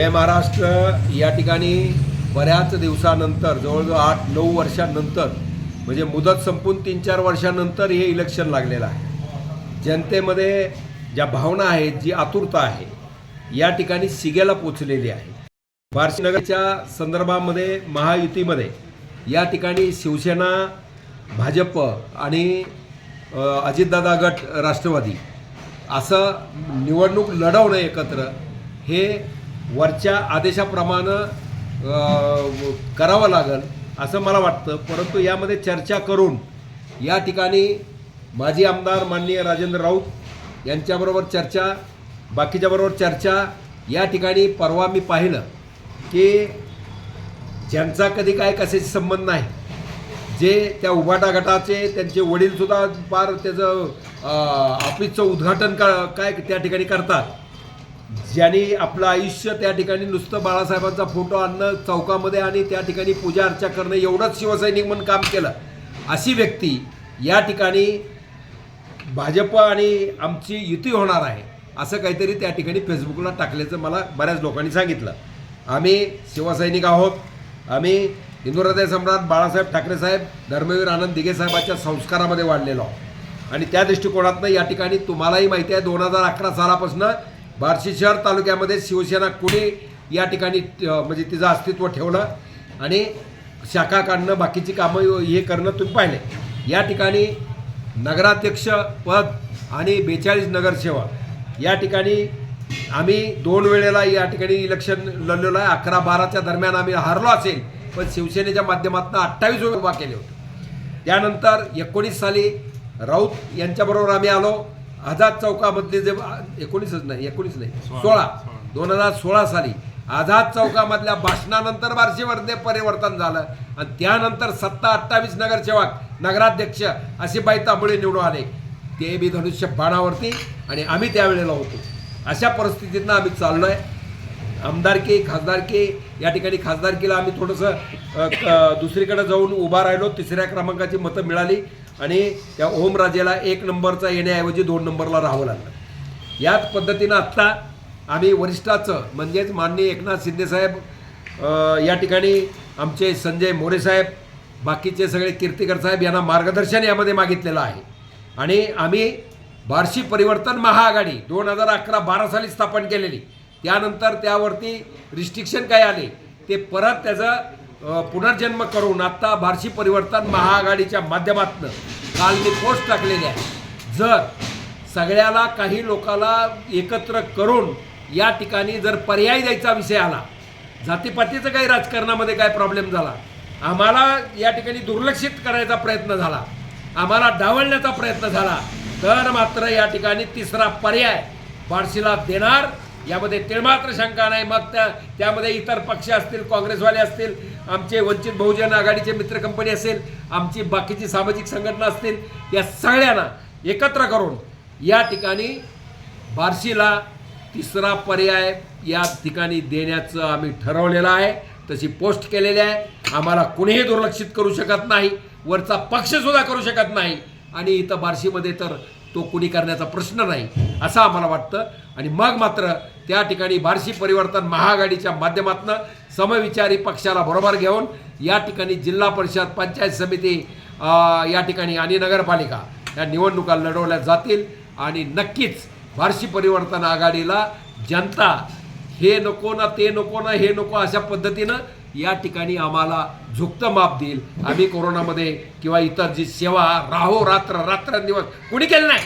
जय महाराष्ट्र या ठिकाणी बऱ्याच दिवसानंतर जवळजवळ आठ नऊ वर्षांनंतर म्हणजे मुदत संपून तीन चार वर्षानंतर हे इलेक्शन लागलेलं आहे. जनतेमध्ये ज्या भावना आहेत जी आतुरता आहे या ठिकाणी सिगेला पोचलेली आहे. बार्शीनगरच्या संदर्भामध्ये महायुतीमध्ये या ठिकाणी शिवसेना भाजप आणि अजितदादा गट राष्ट्रवादी असं निवडणूक लढवणं एकत्र हे वरच्या आदेशाप्रमाणे करावं लागेल असं मला वाटतं. परंतु यामध्ये चर्चा करून या ठिकाणी माजी आमदार माननीय राजेंद्र राऊत यांच्याबरोबर चर्चा बाकीच्याबरोबर चर्चा या ठिकाणी परवा मी पाहिलं की ज्यांचा कधी काय कशाशी संबंध नाही जे त्या उभाटा गटाचे त्यांचे वडीलसुद्धा फार त्याचं ऑफिसचं उद्घाटन का काय त्या ठिकाणी करतात ज्यांनी आपलं आयुष्य त्या ठिकाणी नुसतं बाळासाहेबांचा फोटो आणणं चौकामध्ये आणि त्या ठिकाणी पूजा अर्चा करणं एवढंच शिवसैनिक म्हणून काम केलं. अशी व्यक्ती या ठिकाणी भाजप आणि आमची युती होणार आहे असं काहीतरी त्या ठिकाणी फेसबुकला टाकल्याचं मला बऱ्याच लोकांनी सांगितलं. आम्ही शिवसैनिक आहोत. आम्ही हिंदू हृदय सम्राट बाळासाहेब ठाकरे साहेब धर्मवीर आनंद दिघे साहेबाच्या संस्कारामध्ये वाढलेलो आहोत. आणि त्या दृष्टिकोनातनं या ठिकाणी तुम्हालाही माहिती आहे दोन हजार अकरा सालापासून बार्शी शहर तालुक्यामध्ये शिवसेना कुणी या ठिकाणी म्हणजे तिचं अस्तित्व ठेवलं आणि शाखा काढणं बाकीची कामं हे करणं तुम्ही पाहिले. या ठिकाणी नगराध्यक्ष पद आणि बेचाळीस नगरसेवा या ठिकाणी आम्ही दोन वेळेला या ठिकाणी इलेक्शन लढलेलो आहे. अकरा बाराच्या दरम्यान आम्ही हारलो असेल पण शिवसेनेच्या माध्यमातून अठ्ठावीस उभा केले होते. त्यानंतर एकोणीस साली राऊत यांच्याबरोबर आम्ही आलो. आझाद चौकामधले जे एकोणीसच नाही एकोणीस नाही सोळा. दोन हजार सोळा साली आझाद चौकामधल्या भाषणानंतर बार्शीमध्ये परिवर्तन झालं. आणि त्यानंतर सत्ता अठ्ठावीस नगरसेवक नगराध्यक्ष असे बाई तांबळे निवडून आले. ते बी धनुष्य बाणावरती आणि आम्ही त्यावेळेला होतो. अशा परिस्थितीतनं आम्ही चाललोय. आमदारकी खासदारकी या ठिकाणी खासदारकीला आम्ही थोडंसं दुसरीकडे जाऊन उभा राहिलो. तिसऱ्या क्रमांकाची मतं मिळाली. आणि त्या ओमराजेला एक नंबरचा येण्याऐवजी दोन नंबरला राहावं लागलं. याच पद्धतीनं आत्ता आम्ही वरिष्ठाचं म्हणजेच माननीय एकनाथ शिंदेसाहेब या ठिकाणी आमचे संजय मोरे साहेब बाकीचे सगळे कीर्तिकर साहेब यांना मार्गदर्शन यामध्ये मागितलेलं आहे. आणि आम्ही बार्शी परिवर्तन महाआघाडी दोन हजार अकरा बारा साली स्थापन केलेली. त्यानंतर त्यावरती रिस्ट्रिक्शन काय आले? ते परत त्याचं पुनर्जन्म करून आत्ता बार्शी परिवर्तन महाआघाडीच्या माध्यमातून काल मी पोस्ट टाकलेली आहे. जर सगळ्याला काही लोकाला एकत्र करून या ठिकाणी जर पर्याय द्यायचा विषय आला जातीपातीचं काही राजकारणामध्ये काय प्रॉब्लेम झाला आम्हाला या ठिकाणी दुर्लक्षित करायचा प्रयत्न झाला आम्हाला डावलण्याचा प्रयत्न झाला तर मात्र या ठिकाणी तिसरा पर्याय बार्शीला देणार यामध्ये तिळमात्र शंका नाही. मग त्या त्यामध्ये इतर पक्ष असतील काँग्रेसवाले असतील आमचे वंचित बहुजन आघाडीचे मित्र कंपनी असेल आमची बाकीची सामाजिक संघटना असतील या सगळ्यांना एकत्र करून या ठिकाणी बार्शीला तिसरा पर्याय या ठिकाणी देण्याचं आम्ही ठरवलेलं आहे. तशी पोस्ट केलेली आहे. आम्हाला कुणीही दुर्लक्षित करू शकत नाही. वरचा पक्षसुद्धा करू शकत नाही. आणि इथं बार्शीमध्ये तर तो कुणी करण्याचा प्रश्न नाही असं आम्हाला वाटतं. आणि मग मात्र त्या ठिकाणी बार्शी परिवर्तन महाआघाडीच्या माध्यमातून समविचारी पक्षाला बरोबर घेऊन या ठिकाणी जिल्हा परिषद पंचायत समिती या ठिकाणी आणि नगरपालिका या निवडणुका लढवल्या जातील. आणि नक्कीच बार्शी परिवर्तन आघाडीला जनता हे नको ना ते नको ना हे नको अशा पद्धतीनं या ठिकाणी आम्हाला झुकतं माप देईल. आम्ही कोरोनामध्ये किंवा इतर जी सेवा राहो रात्र रात्रंदिवस कुणी केलं नाही.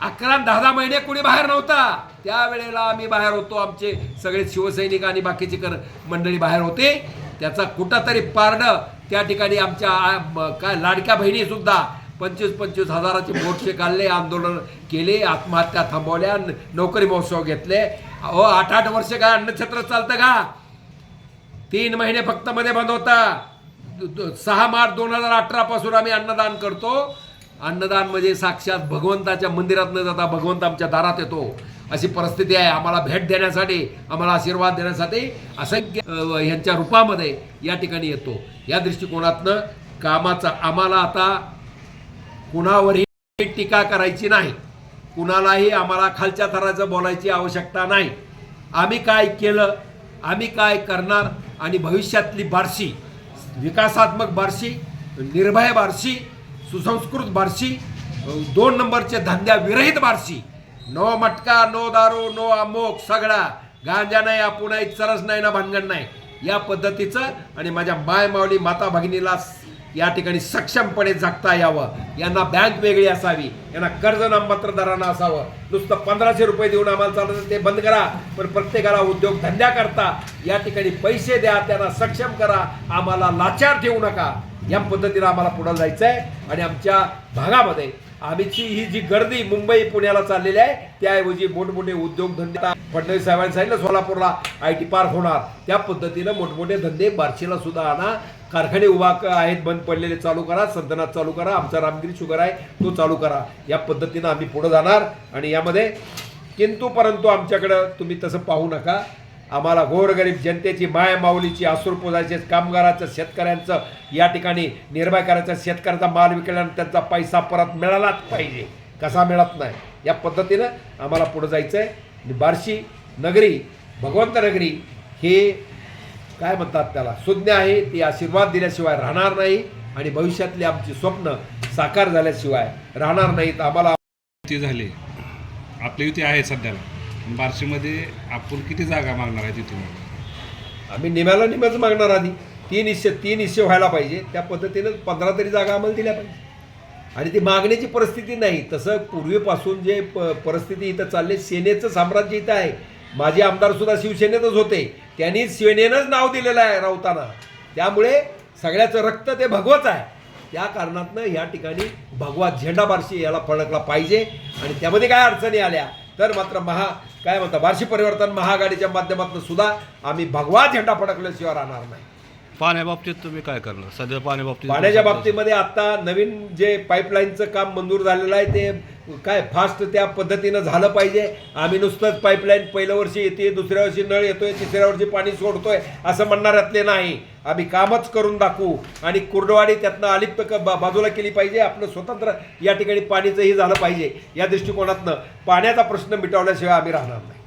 अकरा दहा दहा महिने कुणी बाहेर नव्हता. त्यावेळेला आम्ही बाहेर होतो. आमचे सगळे शिवसैनिक आणि बाकीचे कर मंडळी बाहेर होते. त्याचा कुठंतरी पारणं त्या ठिकाणी आमच्या काय लाडक्या बहिणी सुद्धा पंचवीस पंचवीस हजाराचे मोर्चे काढले आंदोलन केले आत्महत्या थांबवल्या नोकरी महोत्सव घेतले. अहो आठ आठ वर्ष काय अन्नछत्र चालतं का? तीन महिने फक्त मध्ये बंद होता. सहा मार्च दोन हजार अठरा पासून आम्ही अन्नदान करतो. अन्नदान म्हणजे साक्षात भगवंताच्या मंदिरात न जाता भगवंत आमच्या दारात येतो. अशी परिस्थिती आहे. आम्हाला भेट देण्यासाठी आम्हाला आशीर्वाद देण्यासाठी असंख्य ह्यांच्या रूपामध्ये या ठिकाणी येतो. या दृष्टिकोनातनं कामाचा आम्हाला आता कुणावरही टीका करायची नाही. कुणालाही आम्हाला खालच्या थराचं बोलायची आवश्यकता नाही. आम्ही काय केलं? आम्ही काय करणार? आणि भविष्यातली बारशी विकासात्मक बारशी निर्भय बारशी सुसंस्कृत बारशी दोन नंबरचे धंद्या विरहित बारशी. नो मटका नो दारू नो अमोक सगळा. गांजा नाही आपू नाही चरस नाही ना भानगड नाही. या पद्धतीचं आणि माझ्या माय माऊली माता भगिनीला या ठिकाणी सक्षमपणे जगता यावं. यांना बँक वेगळी असावी. यांना कर्ज नामपत्रदारांना असावं. नुसतं पंधराशे रुपये देऊन आम्हाला चालत ते बंद करा. पण प्रत्येकाला उद्योग धंद्या करता या ठिकाणी पैसे द्या त्यांना सक्षम करा. आम्हाला लाचार ठेवू नका. या पद्धतीनं आम्हाला पुढे जायचं आहे आणि आमच्या भागामध्ये आम्हीची ही जी गर्दी मुंबई पुण्याला चाललेली आहे त्याऐवजी मोठमोठे उद्योगधंदे आता फडणवीस साहेबांनी सांगितलं सोलापूरला आय टी पार्क होणार. त्या पद्धतीनं मोठमोठे धंदे बार्शीला सुद्धा आणा. कारखाने उभा क- आहेत बंद पडलेले चालू करा. संतनाथ चालू करा. आमचा रामगिरी शुगर आहे तो चालू करा. या पद्धतीनं आम्ही पुढं जाणार आणि यामध्ये किंतु परंतु आमच्याकडं तुम्ही तसं पाहू नका. आम्हाला गोरगरीब जनतेची माय माऊलीची आसूर कामगाराचं शेतकऱ्यांचं या ठिकाणी निर्भय करायचं. शेतकऱ्याचा माल विकल्यानंतर त्यांचा पैसा परत मिळालाच पाहिजे. कसा मिळत नाही? या पद्धतीनं आम्हाला पुढं जायचं आहे बार्शी नगरी भगवंत नगरी हे काय म्हणतात त्याला? सुज्ञ आहे ती आशीर्वाद दिल्याशिवाय राहणार नाही आणि भविष्यातली आमची स्वप्न साकार झाल्याशिवाय राहणार नाहीत. आम्हाला युती झाली. आपली युती आहे सध्याला. बार्शीमध्ये आपण किती जागा मागणार आहे युतीमध्ये आम्ही निम्याला निम्याच मागणार आधी. तीन हिस्से तीन हिस्से व्हायला पाहिजे. त्या पद्धतीनं पंधरा तरी जागा आम्हाला दिल्या पाहिजे. आणि ती मागण्याची परिस्थिती नाही. तसं पूर्वीपासून जे प परिस्थिती इथं चालली सेनेचं साम्राज्य इथं आहे. माझे आमदार सुद्धा शिवसेनेतच होते. त्यांनी सेनेनंच नाव दिलेलं आहे राऊतांना त्यामुळे सगळ्याचं रक्त ते भगवत आहे. त्या कारणातनं या ठिकाणी भगवा झेंडा बारशी याला फडकला पाहिजे. आणि त्यामध्ये काय अडचणी आल्या तर मात्र महा काय म्हणतात बार्शी परिवर्तन महाआघाडीच्या माध्यमातून सुद्धा आम्ही भगवा झेंडा फडकल्याशिवाय राहणार नाही. पाण्याबाबतीत तुम्ही काय करणार? सध्या पाण्याबाबतीत पाण्याच्या बाबतीमध्ये आता नवीन जे पाईपलाईनचं काम मंजूर झालेलं आहे ते काय फास्ट त्या पद्धतीनं झालं पाहिजे. आम्ही नुसतंच पाईपलाईन पहिल्या वर्षी येते दुसऱ्या वर्षी नळ येतोय तिसऱ्या वर्षी पाणी सोडतोय असं म्हणणाऱ्यातले नाही. आम्ही कामच करून दाखवू. आणि कुर्डवाडी त्यातनं अलिप्त बा- बाजूला केली पाहिजे. आपलं स्वतंत्र या ठिकाणी पाणीचंही झालं पाहिजे. या दृष्टिकोनातनं पाण्याचा प्रश्न मिटवल्याशिवाय आम्ही राहणार नाही.